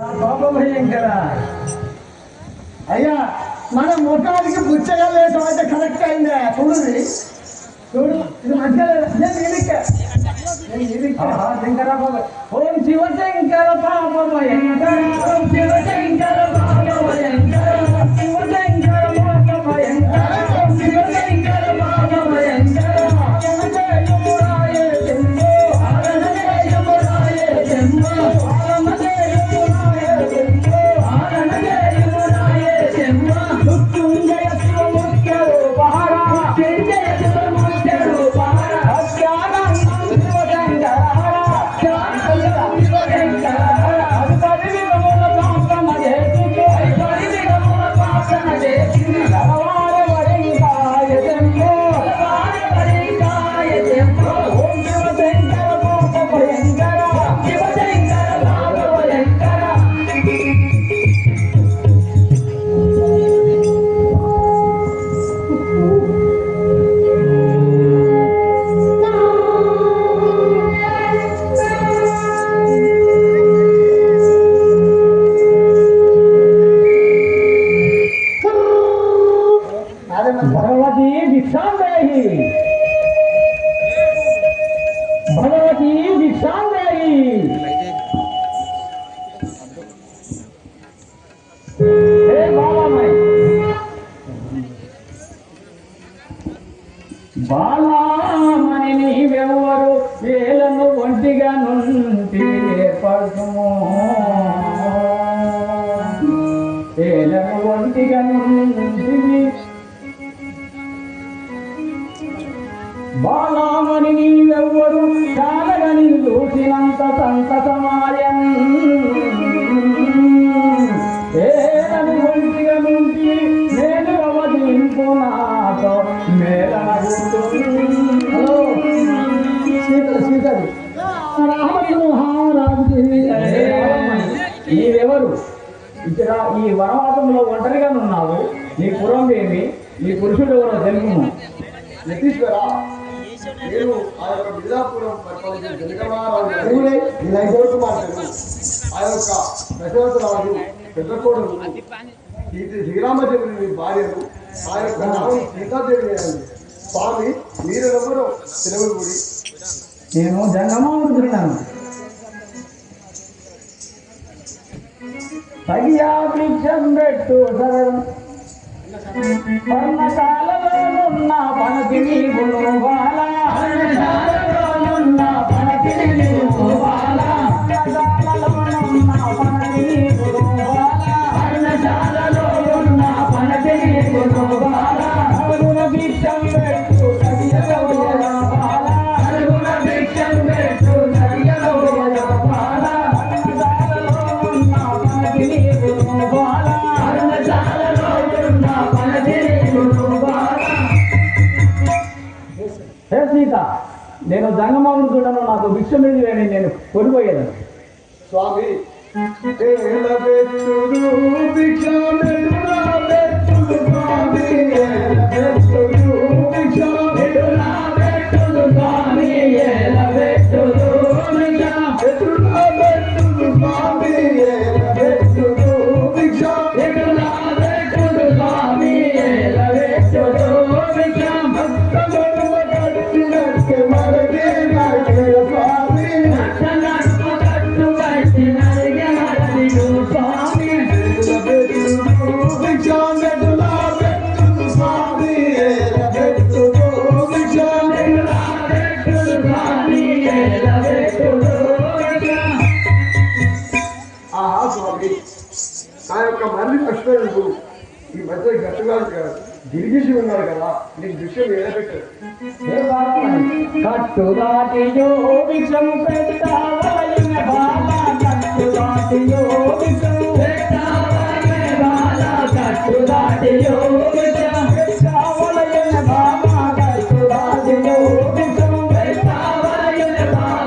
భయంకర అయ్యా మన ముఖానికి పుచ్చగా లేసం అయితే కరెక్ట్ అయిందా చూడుది చూడు ఇది మంచిగా లేదు. నేను ఇదిక్కే. నేను ఇదిక్కే. శంకర బాబా. ఓం శివ శంకర పాప భయంకర ఓం శివ శంకర పాప బాలామణి నీవెవ్వరు చాలగని చూసినంత సంతసమాయన్ ఏలని ఒంటిగా నుండి నేను అవధింపు నాతో నీవెవరు ఇక్కడ ఈ వనవాసంలో ఒంటరిగా ఉన్నావు. నీ పురం ఏమి? నీ పురుషుడు ఎవరో తెలుగుము యతీశ్వర నేను ఆ యొక్క ఆ యొక్క దశరథరాజు శ్రీరామచంద్రుని భార్యను ఆ యొక్క నామం సీతాదేవి అయింది స్వామి గుడి నేను తగియా వృక్షం పెట్టు సరళం పర్ణశాలలోనున్న పనతి నీవును బాల హే సీత నేను జంగమామృతుడను నాకు భిక్ష మీద నేను కొనిపోయేదాను స్వామి గిరిగిసి ఉన్నారు కదా నీకు దృశ్యం ఏదపెట్టారు కట్టుదాటియో విషం పెట్టావలైన బాల కట్టుదాటియో విషం పెట్టావలైన బాల కట్టుదాటియో విషం పెట్టావలైన బాల కట్టుదాటియో విషం పెట్టావలైన బాల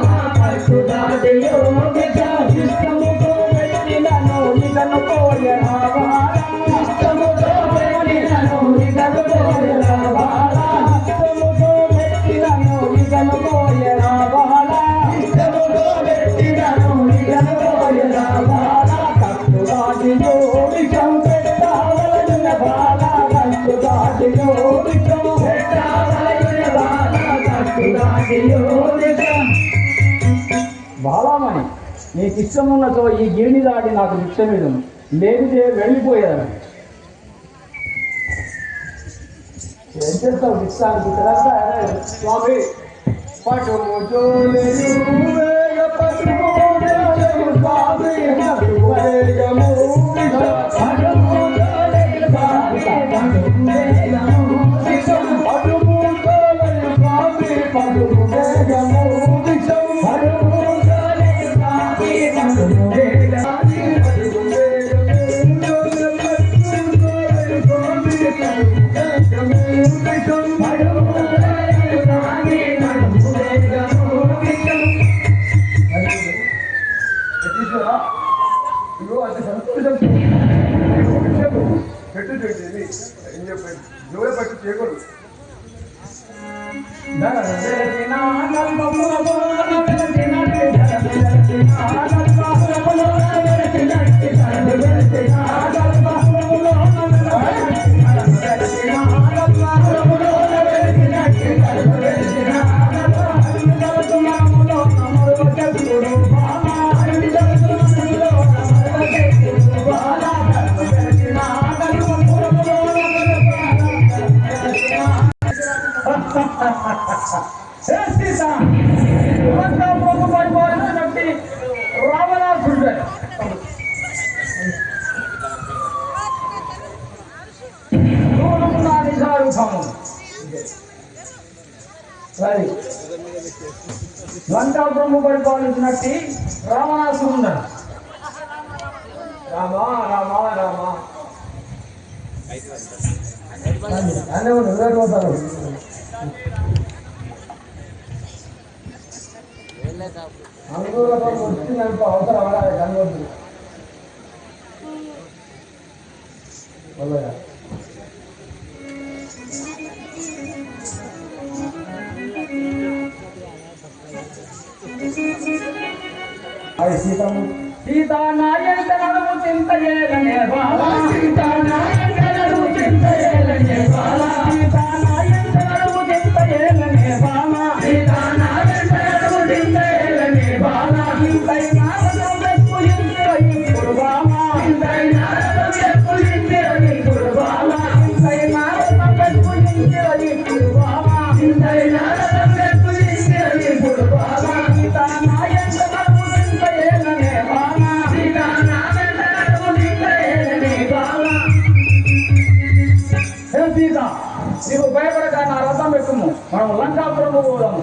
బాలామణి నీకు ఇష్టం ఇష్టమున్నతో ఈ గిరిని దాటి నాకు ఇష్టం నిత్యమీదను లేనిదే వెళ్ళిపోయాను ఎంత చేస్తావు? స్వామి పటు జోలే. ஏன்னா లంకా బ్రహ్మ పరిపాలించినట్టు రావణాసుడు ఉన్నాడు. రామా రామా రామా. అనే అవసరం సీతము సీతా నాయంత నడము చింతయేన నీకు ఉపయోగకరమైన రథం ఎక్కుము మనం ఉలంకాపురం పోదాము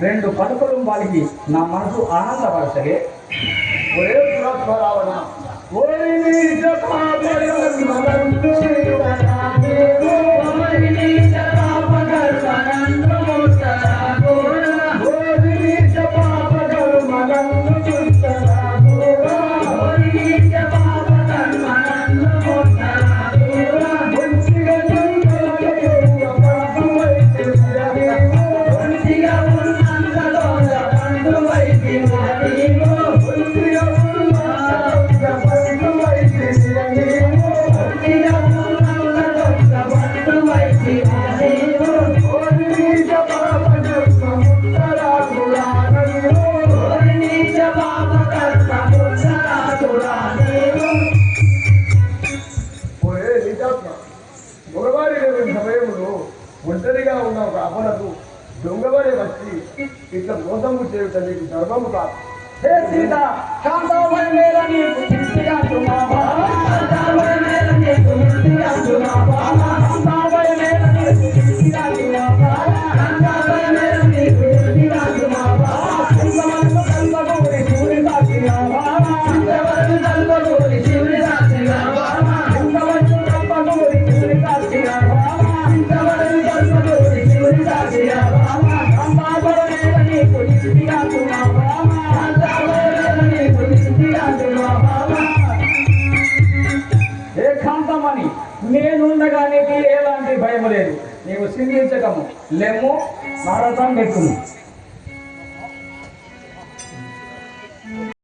రెండు పడకలు వాళ్ళకి నా మనసు ఆనందపరచలే ఒరే పురాత్మరావణ ఓరి ఇట్లా మోసము చేయటం నీకు గర్వము కాదు. హే సీత కాంతామణి మేల నీకు నీకు నీకు నీకు లేదు. నీవు సింధించకము లెమ్ము భారతం పెట్టుము.